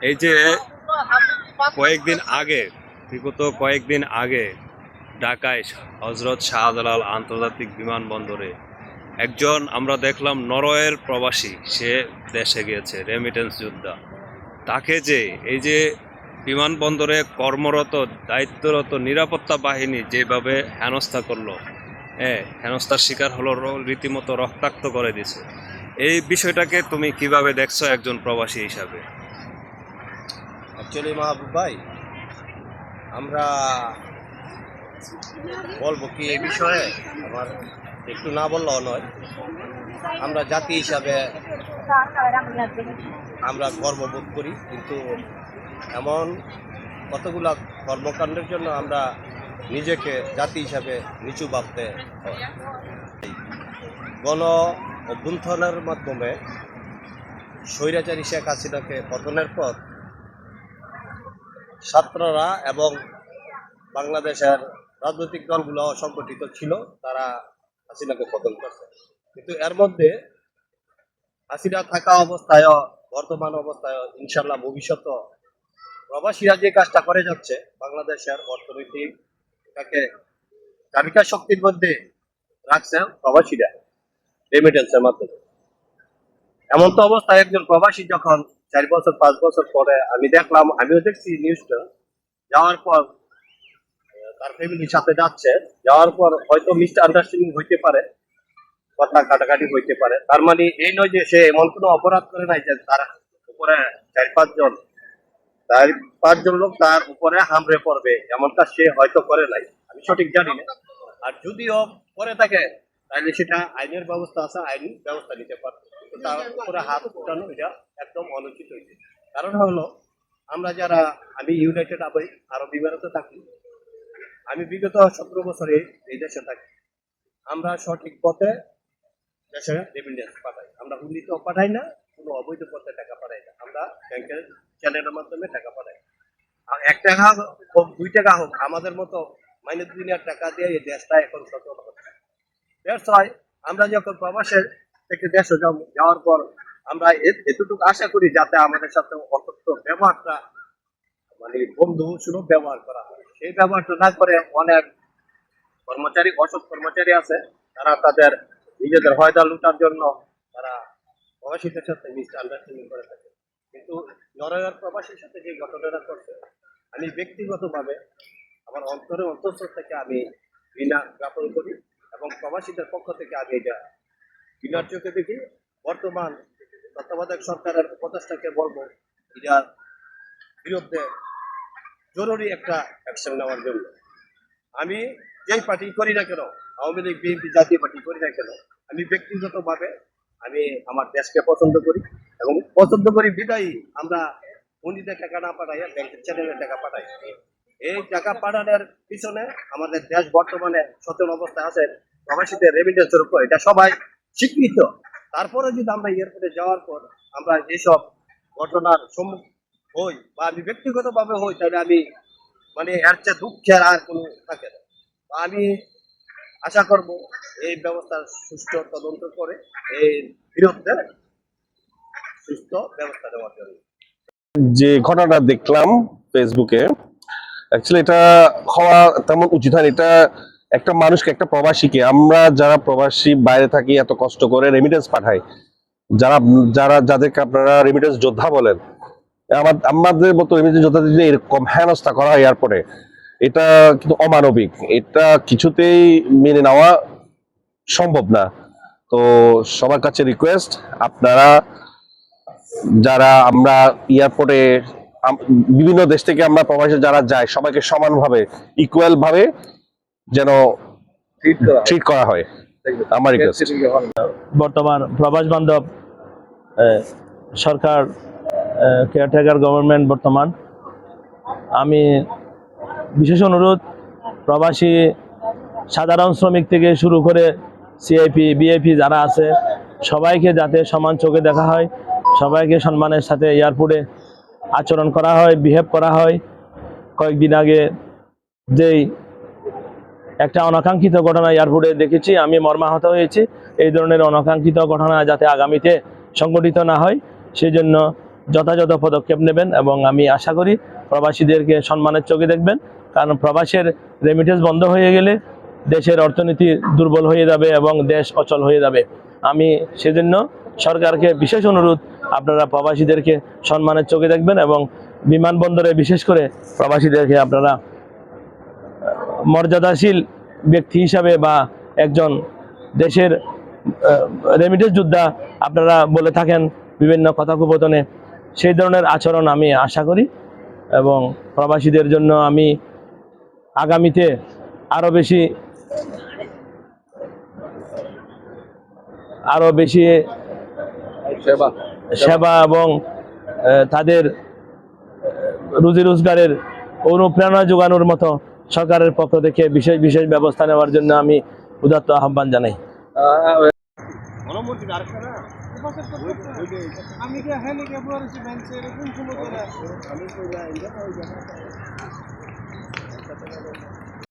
এই যে কয়েকদিন আগে, বিগত কয়েকদিন আগে ঢাকায় হজরত শাহজালাল আন্তর্জাতিক বিমানবন্দরে একজন আমরা দেখলাম নরওয়ের প্রবাসী, সে দেশে গিয়েছে রেমিটেন্স যোদ্ধা। তাকে যে এই যে বিমানবন্দরে কর্মরত, দায়িত্বরত নিরাপত্তা বাহিনী যেভাবে হেনস্থা করল হ্যাঁ হেনস্থার শিকার হলো, রীতিমতো রক্তাক্ত করে দিছে এই বিষয়টাকে তুমি কীভাবে দেখছ একজন প্রবাসী হিসাবে? অ্যাকচুয়ালি মাহবুব ভাই, আমরা বলব কি এই বিষয়ে আমার একটু না বললেও নয়। আমরা জাতি হিসাবে আমরা গর্ববোধ করি, কিন্তু এমন কতগুলা কর্মকাণ্ডের জন্য আমরা নিজেকে জাতি হিসাবে নিচু ভাবতে হয়। গণ অভ্যুত্থানের মাধ্যমে স্বৈরাচারী শেখ হাসিনাকে পতনের পর ছাত্ররা এবং বাংলাদেশের রাজনৈতিক দলগুলো সংগঠিত ছিল, তারা হাসিনাকে পতন করছে। কিন্তু এর মধ্যে হাসিনা থাকা অবস্থায় বর্তমান অবস্থায় ইনশাল্লাহ ভবিষ্যৎ প্রবাসীরা যে কাজটা করে যাচ্ছে, বাংলাদেশের অর্থনৈতিক এটাকে চাবিকা শক্তির মধ্যে রাখছে প্রবাসীরা রেমিটেন্সের মাধ্যমে। এমন তো অবস্থায় একজন প্রবাসী যখন চার বছর, পাঁচ বছর পরে আমি দেখলাম, আমিও দেখছি নিউজটা যাওয়ার পর, তার ফ্যামিলির সাথে যাচ্ছে। যাওয়ার পর হয়তো মিস্টার আন্ডারস্ট্যান্ডিং হইতে পারে, কথা কাটাকাটি হইতে পারে। তার মানে এই নয় যে সে এমন কোনো অপরাধ করে নাই যে তার উপরে চার পাঁচজন চার পাঁচজন লোক তার উপরে হামড়ে পড়বে, এমনটা সে হয়তো করে নাই। আমি সঠিক জানি না। আর যদিও করে থাকে তাহলে সেটা আইনের ব্যবস্থা আছে, আইন ব্যবস্থা নিতে পারবে। কিন্তু তার উপরে হাত উঠানো এটা একদম অনুচিত হয়েছে কারণ হলো, আমরা যারা, আমি ইউনাইটেড আরব আরব ইমারাতে থাকি। আমি বিগত সতেরো বছরে এই দেশে থাকি। আমরা সঠিক পথে দেশে রেমিটেন্স পাঠাই। আমরা উন্নীত পাঠাই না, কোনো অবৈধ পথে টাকা পাঠাই না। আমরা ব্যাংকের চ্যানেলের মাধ্যমে টাকা পাঠাই। আর এক টাকা হোক, দুই টাকা হোক, আমাদের মতো মাইনে দুনিয়ার টাকা দিয়ে এই দেশটা এখন সচল দেশ হয় আমরা যখন প্রবাসের থেকে দেশে যাওয়ার পর আমরা এতটুকু আশা করি যাতে আমাদের সাথে অত্যন্ত ব্যবহারটা মানে বন্ধু সুলভ ব্যবহার করা হয়। সেই ব্যবহারটা না করে অনেক কর্মচারী, অসৎ কর্মচারী আছে, তারা তাদের নিজেদের হয়দা লুটার জন্য তারা প্রবাসীদের সাথে মিস আন্ডারস্ট্যান্ডিং করে থাকে। কিন্তু নরওয়ের প্রবাসীর সাথে যে ঘটনাটা করছে আমি ব্যক্তিগতভাবে আমার অন্তরে অন্তঃস্থ থেকে আমি ঘৃণা জ্ঞাপন করি। এবং প্রবাসীদের পক্ষ থেকে আমি এটা ঘৃণার চোখে দেখি। বর্তমান তত্ত্বাবধায়ক সরকারের উপদেষ্টাকে বলব এটার বিরুদ্ধে জরুরি একটা অ্যাকশন নেওয়ার জন্য। আমি যেই পার্টি করি না কেন, Awami League, BNP Jatiya party করি না কেন, আমি ব্যক্তিগতভাবে আমি আমার দেশকে পছন্দ করি এবং পছন্দ করি বিদায়ী আমরা উনিদের টাকা না পাঠাই ব্যাংকের চ্যানেলে টাকা পাঠাই। এই টাকা পাঠানোর পিছনে আমাদের দেশ বর্তমানে সচল অবস্থায় আছে। প্রবাসীদের রেমিটেন্সের উপর, এটা সবাই স্বীকৃত। তারপরে যদি আমরা এয়ারপোর্টে যাওয়ার পর আমরা এইসব ঘটনার সম্মুখীন হই বা আমি ব্যক্তিগতভাবে হই, তাহলে আমি মানে এর চেয়ে দুঃখের আর কোনো থাকে না। আমি আশা করব এই ব্যবস্থার তদন্ত করে, এই বিরুদ্ধে সুস্থ ব্যবস্থা নেওয়ার জন্য। যে ঘটনাটা দেখলাম ফেসবুকে অ্যাকচুয়ালি এটা হওয়া তেমন উচিত হয়নি। এটা একটা মানুষকে, একটা প্রবাসীকে, আমরা যারা প্রবাসী বাইরে থাকি, এত কষ্ট করে রেমিটেন্স পাঠাই। যারা যারা, যাদেরকে আপনারা রেমিটেন্স যোদ্ধা বলেন, আমার- আমাদের মতো রেমিটেন্স যোদ্ধাদের যদি এরকম হেনস্থা করা হয় এয়ারপোর্টে এটা কিন্তু অমানবিক। এটা কিছুতেই মেনে নেওয়া সম্ভব না। তো সবার কাছে রিকোয়েস্ট আপনারা যারা আমরা এয়ারপোর্টে বিভিন্ন দেশ থেকে আমরা প্রবাসী যারা যায়, সবাইকে সমানভাবে ইকুয়াল ভাবে যেন ট্রিট করা হয়। আমার রিকোয়েস্ট বর্তমান প্রবাস বান্ধব সরকার কেয়ারটেকার গভর্নমেন্ট বর্তমান। আমি বিশেষ অনুরোধ প্রবাসী সাধারণ শ্রমিক থেকে শুরু করে সিআইপি বিআইপি যারা আছে সবাইকে যাতে সমান চোখে দেখা হয় সবাইকে সম্মানের সাথে এয়ারপোর্টে আচরণ করা হয় বিহেভ করা হয়। কয়েকদিন আগে যেই একটা অনাকাঙ্ক্ষিত ঘটনা এয়ারপোর্টে দেখেছি, আমি মর্মাহত হয়েছি। এই ধরনের অনাকাঙ্ক্ষিত ঘটনা যাতে আগামীতে সংগঠিত না হয় সেই জন্য যথাযথ পদক্ষেপ নেবেন এবং আমি আশা করি প্রবাসীদেরকে সম্মানের চোখে দেখবেন। কারণ প্রবাসের রেমিটেন্স বন্ধ হয়ে গেলে দেশের অর্থনীতি দুর্বল হয়ে যাবে এবং দেশ অচল হয়ে যাবে। আমি সেজন্য সরকারকে বিশেষ অনুরোধ, আপনারা প্রবাসীদেরকে সম্মানের চোখে দেখবেন এবং বিমানবন্দরে বিশেষ করে প্রবাসীদেরকে আপনারা মর্যাদাশীল ব্যক্তি হিসাবে বা একজন দেশের রেমিটেন্স যোদ্ধা আপনারা বলে থাকেন বিভিন্ন কথোপকথনে। সেই ধরনের আচরণ আমি আশা করি এবং প্রবাসীদের জন্য আমি আগামীতে আরও বেশি আরও বেশি সেবা। এবং তাদের রুজি রোজগারের অনুপ্রেরণা যোগানোর মতো সরকারের পক্ষ থেকে বিশেষ বিশেষ ব্যবস্থা নেওয়ার জন্য আমি উদাত্ত আহ্বান জানাই। আমি